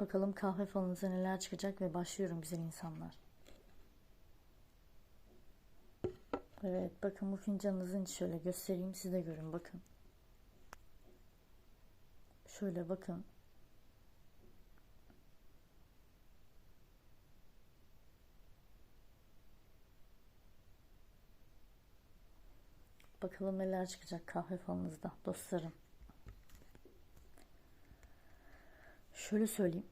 Bakalım kahve falınıza neler çıkacak ve başlıyorum güzel insanlar. Evet bakın bu fincanınızın şöyle göstereyim siz de görün bakın. Şöyle bakın. Bakalım neler çıkacak kahve falınızda dostlarım. Şöyle söyleyeyim.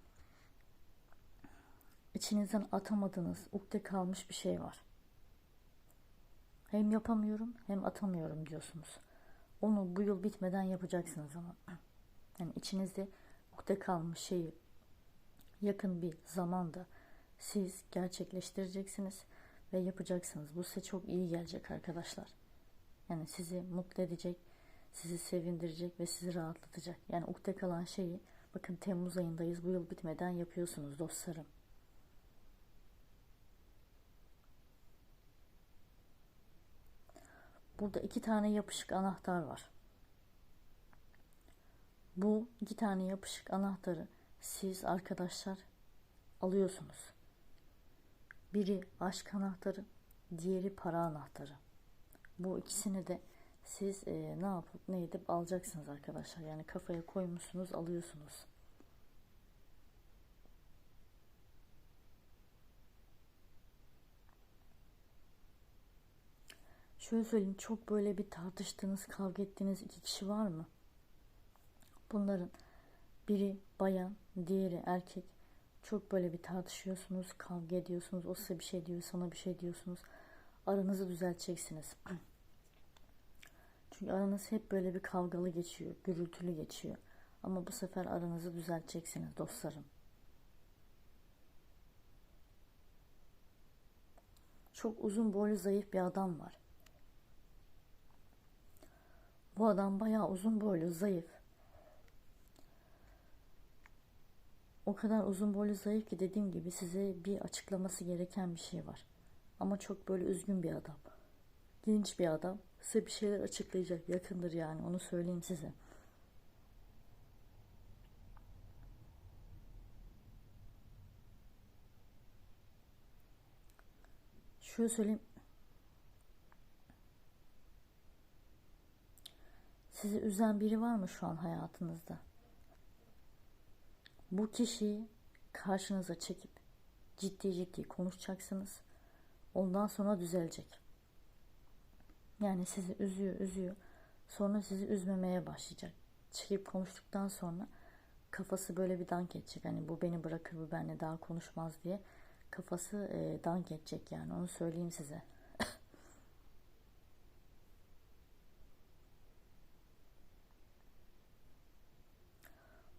İçinizden atamadığınız, ukde kalmış bir şey var. Hem yapamıyorum hem atamıyorum diyorsunuz. Onu bu yıl bitmeden yapacaksınız ama. Yani içinizde ukde kalmış şeyi yakın bir zamanda siz gerçekleştireceksiniz ve yapacaksınız. Bu size çok iyi gelecek arkadaşlar. Yani sizi mutlu edecek, sizi sevindirecek ve sizi rahatlatacak. Yani ukde kalan şeyi bakın Temmuz ayındayız. Bu yıl bitmeden yapıyorsunuz dostlarım. Burada iki tane yapışık anahtar var. Bu iki tane yapışık anahtarı siz arkadaşlar alıyorsunuz. Biri aşk anahtarı, diğeri para anahtarı. Bu ikisini de siz e, ne yapıp ne edip alacaksınız arkadaşlar. Yani kafaya koymuşsunuz alıyorsunuz. Şöyle söyleyeyim çok böyle bir tartıştığınız kavga ettiğiniz iki kişi var mı? Bunların biri bayan diğeri erkek çok böyle bir tartışıyorsunuz kavga ediyorsunuz o size bir şey diyor sana bir şey diyorsunuz aranızı düzelteceksiniz. Çünkü aranız hep böyle bir kavgalı geçiyor, gürültülü geçiyor. Ama bu sefer aranızı düzelteceksiniz dostlarım. Çok uzun boylu zayıf bir adam var. Bu adam bayağı uzun boylu, zayıf. O kadar uzun boylu zayıf ki dediğim gibi size bir açıklaması gereken bir şey var. Ama çok böyle üzgün bir adam. Genç bir adam. Size bir şeyler açıklayacak. Yakındır yani onu söyleyeyim size. Şöyle söyleyeyim. Sizi üzen biri var mı şu an hayatınızda? Bu kişiyi karşınıza çekip ciddi ciddi konuşacaksınız. Ondan sonra düzelecek. Yani sizi üzüyor, üzüyor. Sonra sizi üzmemeye başlayacak. Çekip konuştuktan sonra kafası böyle bir dank edecek. Hani bu beni bırakır, bu benimle daha konuşmaz diye kafası e, dank edecek yani. Onu söyleyeyim size.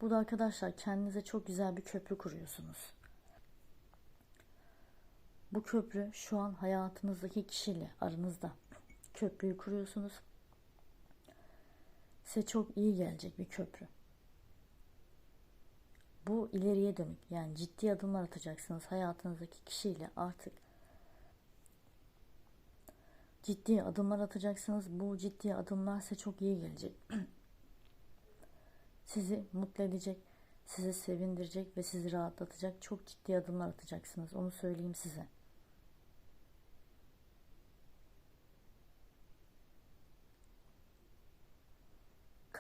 Bu da arkadaşlar kendinize çok güzel bir köprü kuruyorsunuz. Bu köprü şu an hayatınızdaki kişiyle aranızda köprüyü kuruyorsunuz. Size çok iyi gelecek bir köprü. Bu ileriye dönük yani ciddi adımlar atacaksınız hayatınızdaki kişiyle artık ciddi adımlar atacaksınız. Bu ciddi adımlar size çok iyi gelecek. sizi mutlu edecek, sizi sevindirecek ve sizi rahatlatacak çok ciddi adımlar atacaksınız. Onu söyleyeyim size.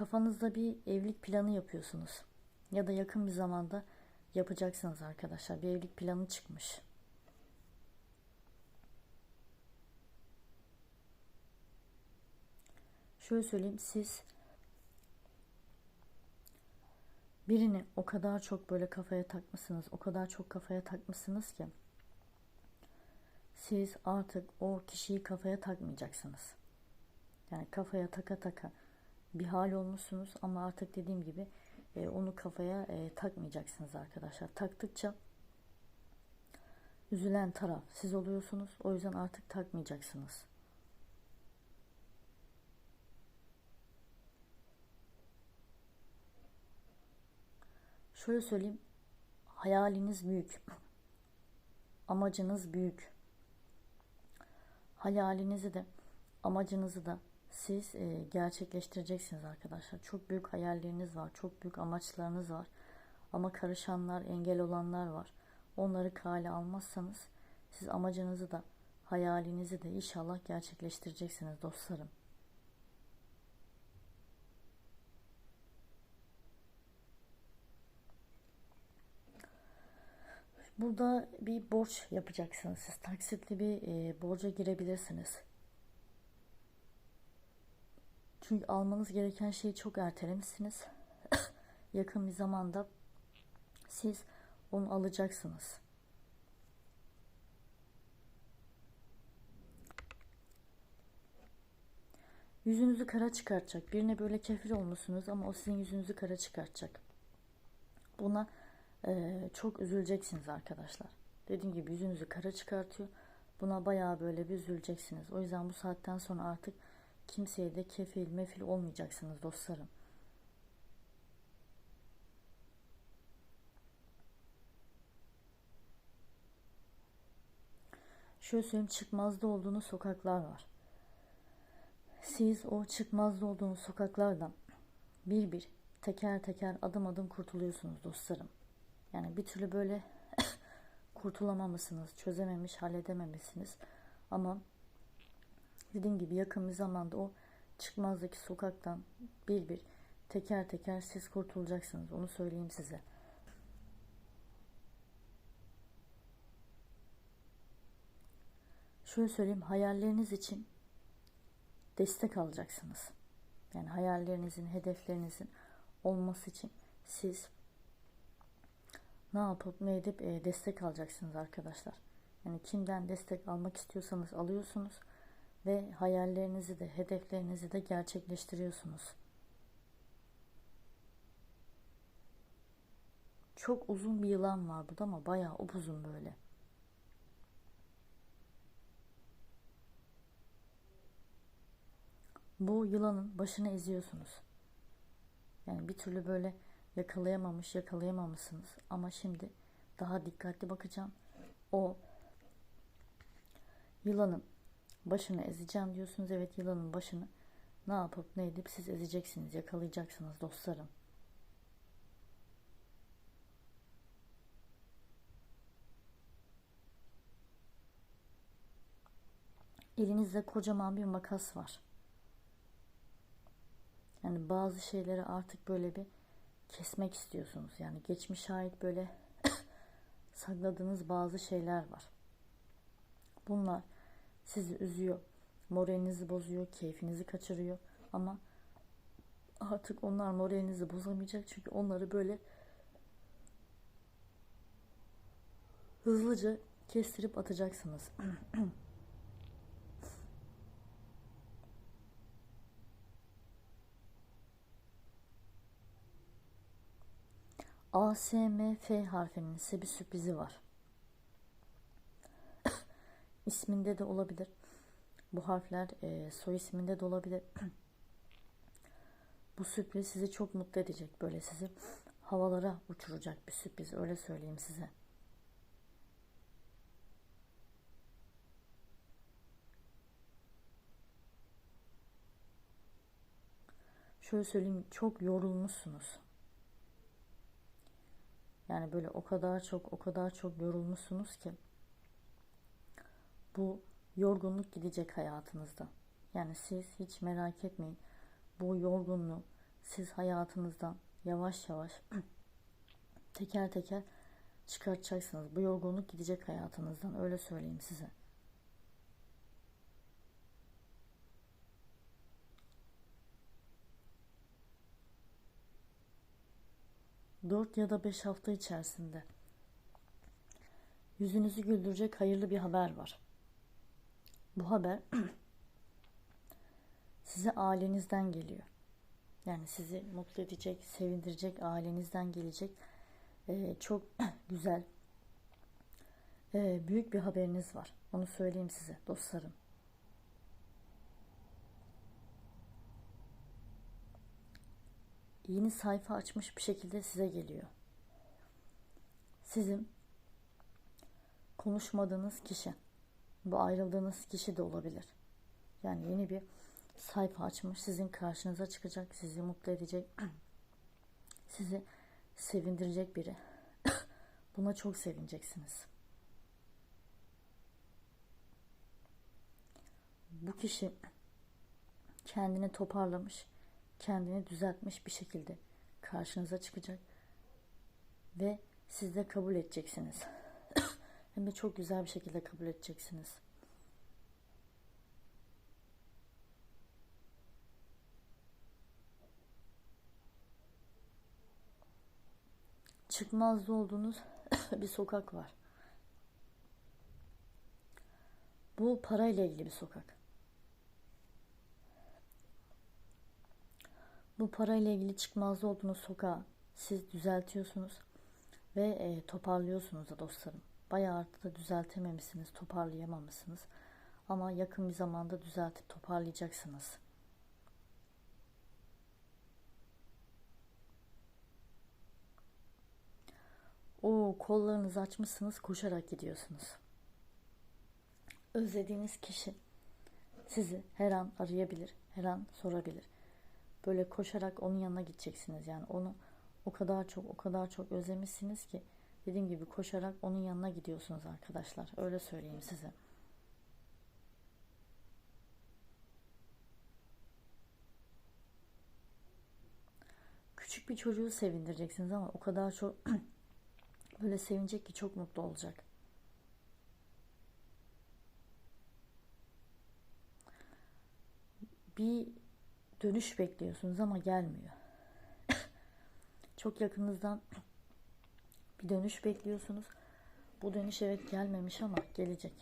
Kafanızda bir evlilik planı yapıyorsunuz. Ya da yakın bir zamanda yapacaksınız arkadaşlar. Bir evlilik planı çıkmış. Şöyle söyleyeyim siz birini o kadar çok böyle kafaya takmışsınız, o kadar çok kafaya takmışsınız ki siz artık o kişiyi kafaya takmayacaksınız. Yani kafaya taka taka bir hal olmuşsunuz ama artık dediğim gibi e, onu kafaya e, takmayacaksınız arkadaşlar. Taktıkça üzülen taraf siz oluyorsunuz. O yüzden artık takmayacaksınız. Şöyle söyleyeyim. Hayaliniz büyük. Amacınız büyük. Hayalinizi de amacınızı da siz e, gerçekleştireceksiniz arkadaşlar. Çok büyük hayalleriniz var. Çok büyük amaçlarınız var. Ama karışanlar, engel olanlar var. Onları kale almazsanız siz amacınızı da hayalinizi de inşallah gerçekleştireceksiniz dostlarım. Burada bir borç yapacaksınız. Siz taksitli bir e, borca girebilirsiniz. Çünkü almanız gereken şeyi çok ertelemişsiniz. Yakın bir zamanda siz onu alacaksınız. Yüzünüzü kara çıkartacak. Birine böyle kefil olmuşsunuz ama o sizin yüzünüzü kara çıkartacak. Buna e, çok üzüleceksiniz arkadaşlar. Dediğim gibi yüzünüzü kara çıkartıyor. Buna bayağı böyle bir üzüleceksiniz. O yüzden bu saatten sonra artık kimseye de kefil mefil olmayacaksınız dostlarım. Şöyle söyleyeyim çıkmazda olduğunuz sokaklar var. Siz o çıkmazda olduğunuz sokaklardan bir bir teker teker adım adım kurtuluyorsunuz dostlarım. Yani bir türlü böyle kurtulamamışsınız, çözememiş, halledememişsiniz. Ama dediğim gibi yakın bir zamanda o çıkmazdaki sokaktan bir bir teker teker siz kurtulacaksınız. Onu söyleyeyim size. Şöyle söyleyeyim hayalleriniz için destek alacaksınız. Yani hayallerinizin, hedeflerinizin olması için siz ne yapıp ne edip e, destek alacaksınız arkadaşlar. Yani kimden destek almak istiyorsanız alıyorsunuz ve hayallerinizi de hedeflerinizi de gerçekleştiriyorsunuz. Çok uzun bir yılan var burada ama bayağı upuzun böyle. Bu yılanın başını eziyorsunuz. Yani bir türlü böyle yakalayamamış, yakalayamamışsınız. Ama şimdi daha dikkatli bakacağım. O yılanın başını ezeceğim diyorsunuz. Evet yılanın başını ne yapıp ne edip siz ezeceksiniz, yakalayacaksınız dostlarım. Elinizde kocaman bir makas var. Yani bazı şeyleri artık böyle bir kesmek istiyorsunuz. Yani geçmiş ait böyle sakladığınız bazı şeyler var. Bunlar sizi üzüyor, moralinizi bozuyor, keyfinizi kaçırıyor ama artık onlar moralinizi bozamayacak çünkü onları böyle hızlıca kestirip atacaksınız. A, S, M, F harfinin size bir sürprizi var. İsminde de olabilir. Bu harfler e, soy isminde de olabilir. Bu sürpriz sizi çok mutlu edecek. Böyle sizi havalara uçuracak bir sürpriz. Öyle söyleyeyim size. Şöyle söyleyeyim çok yorulmuşsunuz. Yani böyle o kadar çok o kadar çok yorulmuşsunuz ki bu yorgunluk gidecek hayatınızda. Yani siz hiç merak etmeyin. Bu yorgunluğu siz hayatınızdan yavaş yavaş teker teker çıkartacaksınız. Bu yorgunluk gidecek hayatınızdan. Öyle söyleyeyim size. Dört ya da beş hafta içerisinde yüzünüzü güldürecek hayırlı bir haber var. Bu haber size ailenizden geliyor. Yani sizi mutlu edecek, sevindirecek, ailenizden gelecek e, çok güzel, e, büyük bir haberiniz var. Onu söyleyeyim size dostlarım. Yeni sayfa açmış bir şekilde size geliyor. Sizin konuşmadığınız kişi, bu ayrıldığınız kişi de olabilir. Yani yeni bir sayfa açmış, sizin karşınıza çıkacak, sizi mutlu edecek, sizi sevindirecek biri. Buna çok sevineceksiniz. Bu kişi kendini toparlamış, kendini düzeltmiş bir şekilde karşınıza çıkacak ve siz de kabul edeceksiniz. Hem de çok güzel bir şekilde kabul edeceksiniz. Çıkmazda olduğunuz bir sokak var. Bu parayla ilgili bir sokak. Bu parayla ilgili çıkmazda olduğunuz sokağı siz düzeltiyorsunuz ve e, toparlıyorsunuz da dostlarım. Bayağı artık da düzeltememişsiniz, toparlayamamışsınız. Ama yakın bir zamanda düzeltip toparlayacaksınız. O kollarınızı açmışsınız, koşarak gidiyorsunuz. Özlediğiniz kişi sizi her an arayabilir, her an sorabilir. Böyle koşarak onun yanına gideceksiniz. Yani onu o kadar çok, o kadar çok özlemişsiniz ki dediğim gibi koşarak onun yanına gidiyorsunuz arkadaşlar. Öyle söyleyeyim size. Küçük bir çocuğu sevindireceksiniz ama o kadar çok böyle sevinecek ki çok mutlu olacak. Bir dönüş bekliyorsunuz ama gelmiyor. çok yakınızdan bir dönüş bekliyorsunuz. Bu dönüş evet gelmemiş ama gelecek.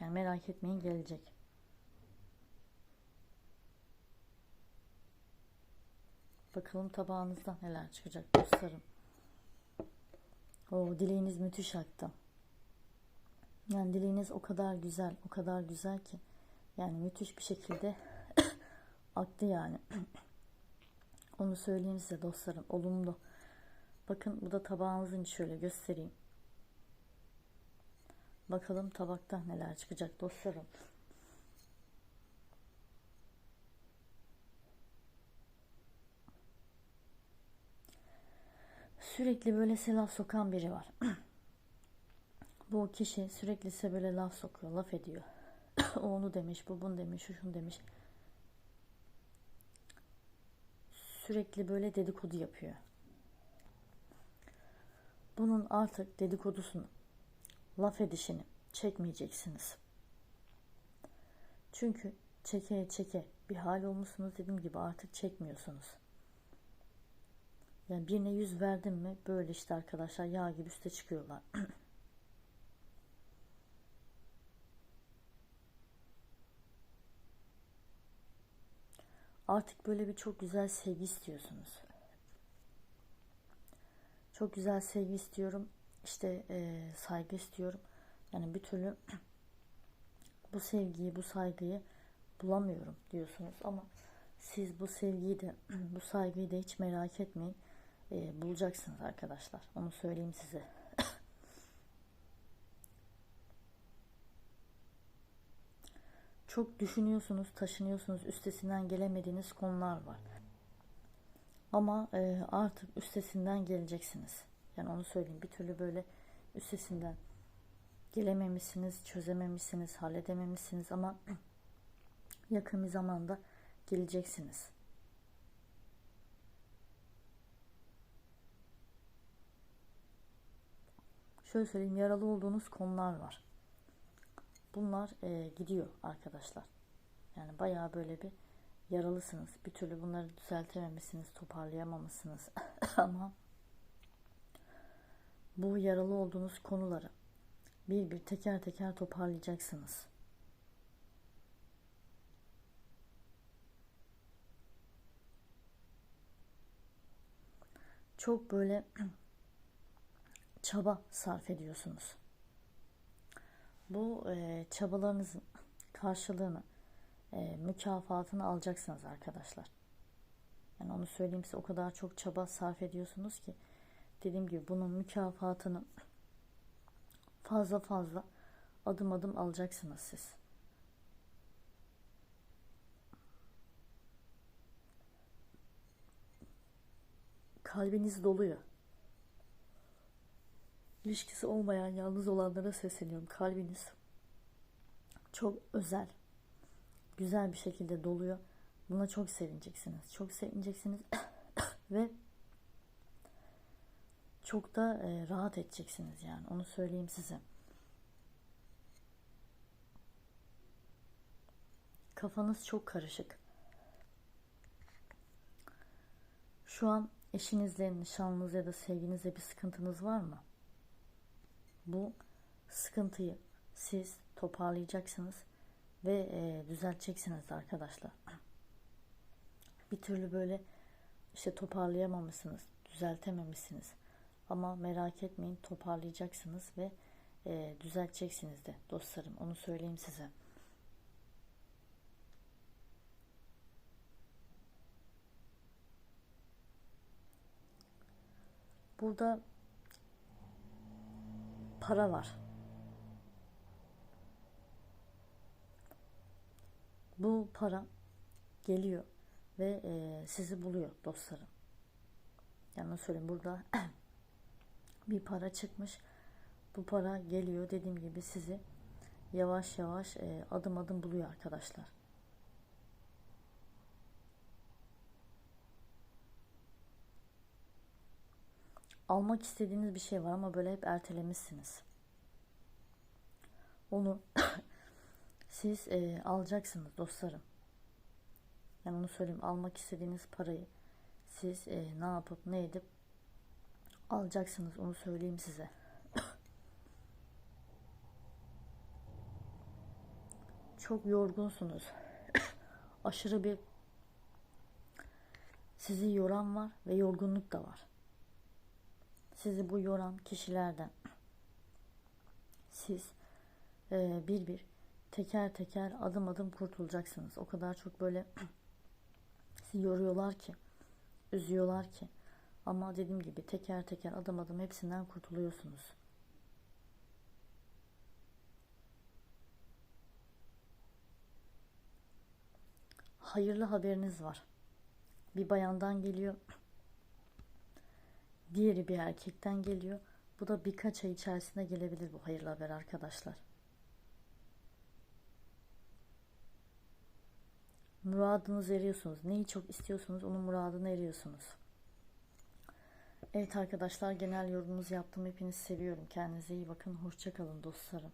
Yani merak etmeyin gelecek. Bakalım tabağınızdan neler çıkacak dostlarım. O dileğiniz müthiş aktı. Yani dileğiniz o kadar güzel, o kadar güzel ki. Yani müthiş bir şekilde aktı yani. Onu söyleyeyim size dostlarım. Olumlu. Bakın bu da tabağınızın şöyle göstereyim. Bakalım tabakta neler çıkacak dostlarım. Sürekli böyle size laf sokan biri var. bu kişi sürekli size böyle laf sokuyor, laf ediyor. o onu demiş, bu bunu demiş, şu şunu demiş. Sürekli böyle dedikodu yapıyor. Bunun artık dedikodusunu, laf edişini çekmeyeceksiniz. Çünkü çeke çeke bir hal olmuşsunuz dediğim gibi artık çekmiyorsunuz. Yani birine yüz verdim mi böyle işte arkadaşlar yağ gibi üste çıkıyorlar. Artık böyle bir çok güzel sevgi istiyorsunuz. Çok güzel sevgi istiyorum. İşte e, saygı istiyorum. Yani bir türlü bu sevgiyi, bu saygıyı bulamıyorum diyorsunuz ama siz bu sevgiyi de bu saygıyı da hiç merak etmeyin. E, bulacaksınız arkadaşlar. Onu söyleyeyim size. Çok düşünüyorsunuz, taşınıyorsunuz, üstesinden gelemediğiniz konular var. Ama e, artık üstesinden geleceksiniz. Yani onu söyleyeyim. Bir türlü böyle üstesinden gelememişsiniz, çözememişsiniz, halledememişsiniz ama yakın bir zamanda geleceksiniz. Şöyle söyleyeyim, yaralı olduğunuz konular var. Bunlar e, gidiyor arkadaşlar. Yani bayağı böyle bir yaralısınız. Bir türlü bunları düzeltememişsiniz, toparlayamamışsınız. Ama bu yaralı olduğunuz konuları bir bir teker teker toparlayacaksınız. çok böyle çaba sarf ediyorsunuz. Bu e, çabalarınızın karşılığını, e, mükafatını alacaksınız arkadaşlar. Yani onu söyleyeyim size o kadar çok çaba sarf ediyorsunuz ki dediğim gibi bunun mükafatını fazla fazla adım adım alacaksınız siz. Kalbiniz doluyor. İlişkisi olmayan yalnız olanlara sesleniyorum. Kalbiniz çok özel, güzel bir şekilde doluyor. Buna çok sevineceksiniz. Çok sevineceksiniz ve çok da e, rahat edeceksiniz yani. Onu söyleyeyim size. Kafanız çok karışık. Şu an eşinizle, nişanlınız ya da sevginizle bir sıkıntınız var mı? Bu sıkıntıyı siz toparlayacaksınız ve e, düzelteceksiniz arkadaşlar. Bir türlü böyle işte toparlayamamışsınız, düzeltememişsiniz. Ama merak etmeyin toparlayacaksınız ve e, düzelteceksiniz de dostlarım. Onu söyleyeyim size. Burada para var. Bu para geliyor ve e, sizi buluyor dostlarım. Nasıl söyleyeyim burada bir para çıkmış. Bu para geliyor dediğim gibi sizi yavaş yavaş e, adım adım buluyor arkadaşlar. Almak istediğiniz bir şey var ama böyle hep ertelemişsiniz. Onu siz e, alacaksınız dostlarım. Yani onu söyleyeyim almak istediğiniz parayı siz e, ne yapıp ne edip alacaksınız onu söyleyeyim size. Çok yorgunsunuz. Aşırı bir sizi yoran var ve yorgunluk da var. Sizi bu yoran kişilerden siz e, bir bir teker teker adım adım kurtulacaksınız. O kadar çok böyle sizi yoruyorlar ki, üzüyorlar ki. Ama dediğim gibi teker teker adım adım hepsinden kurtuluyorsunuz. Hayırlı haberiniz var. Bir bayandan geliyor. Diğeri bir erkekten geliyor. Bu da birkaç ay içerisinde gelebilir bu hayırlı haber arkadaşlar. Muradınızı eriyorsunuz. Neyi çok istiyorsunuz onun muradını eriyorsunuz. Evet arkadaşlar genel yorumunuzu yaptım. Hepinizi seviyorum. Kendinize iyi bakın. Hoşçakalın dostlarım.